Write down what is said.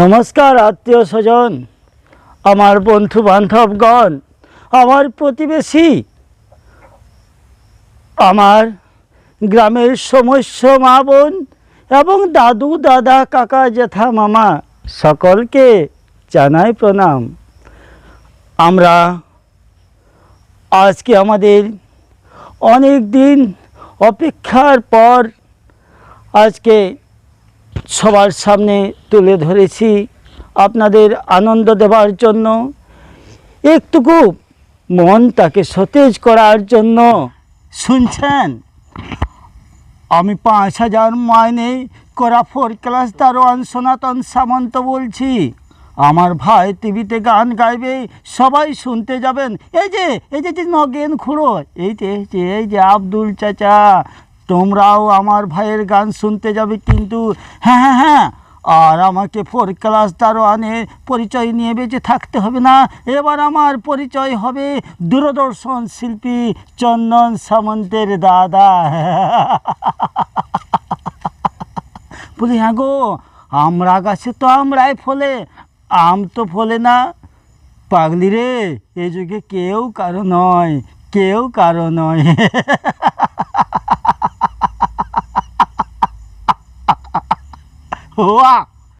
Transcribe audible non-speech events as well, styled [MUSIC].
নমস্কার আত্মীয় স্বজন, আমার বন্ধু বান্ধবগণ আমার প্রতিবেশী, আমার গ্রামের সমস্য মা বোন এবং দাদু, দাদা, কাকা, জেঠা, মামা, সকলকে জানাই প্রণাম। আমরা আজকে আমাদের অনেক দিন অপেক্ষার পর আজকে সবার সামনে তুলে ধরেছি আপনাদের আনন্দ দেওয়ার জন্য। একটুকু মনটাকে সতেজ করার জন্য। শুনছেন? আমি পাঁচ হাজার মাইনে করা ফোর ক্লাস দারোয়ান সনাতন সামন্ত বলছি। আমার ভাই টিভিতে গান গাইবে, সবাই শুনতে যাবেন। এই যে এই যে নগেন খুঁড়ো এই যে এই যে আব্দুল চাচা তোমরাও আমার ভাইয়ের গান শুনতে যাবে কিন্তু হ্যাঁ হ্যাঁ হ্যাঁ আর আমাকে ফোর ক্লাস দারোয়ানে পরিচয় নিয়ে বেঁচে থাকতে হবে না। এবার আমার পরিচয় হবে দূরদর্শন শিল্পী চন্দন সামন্তের দাদা। [LAUGHS] বলি হ্যাঁ গো, আমরা গাছে তো আমরাই ফলে, আম তো ফলে না। পাগলি রে, এ যুগে কেউ কারও নয়, কেউ কারও নয়। [LAUGHS] [LAUGHS] 好啊。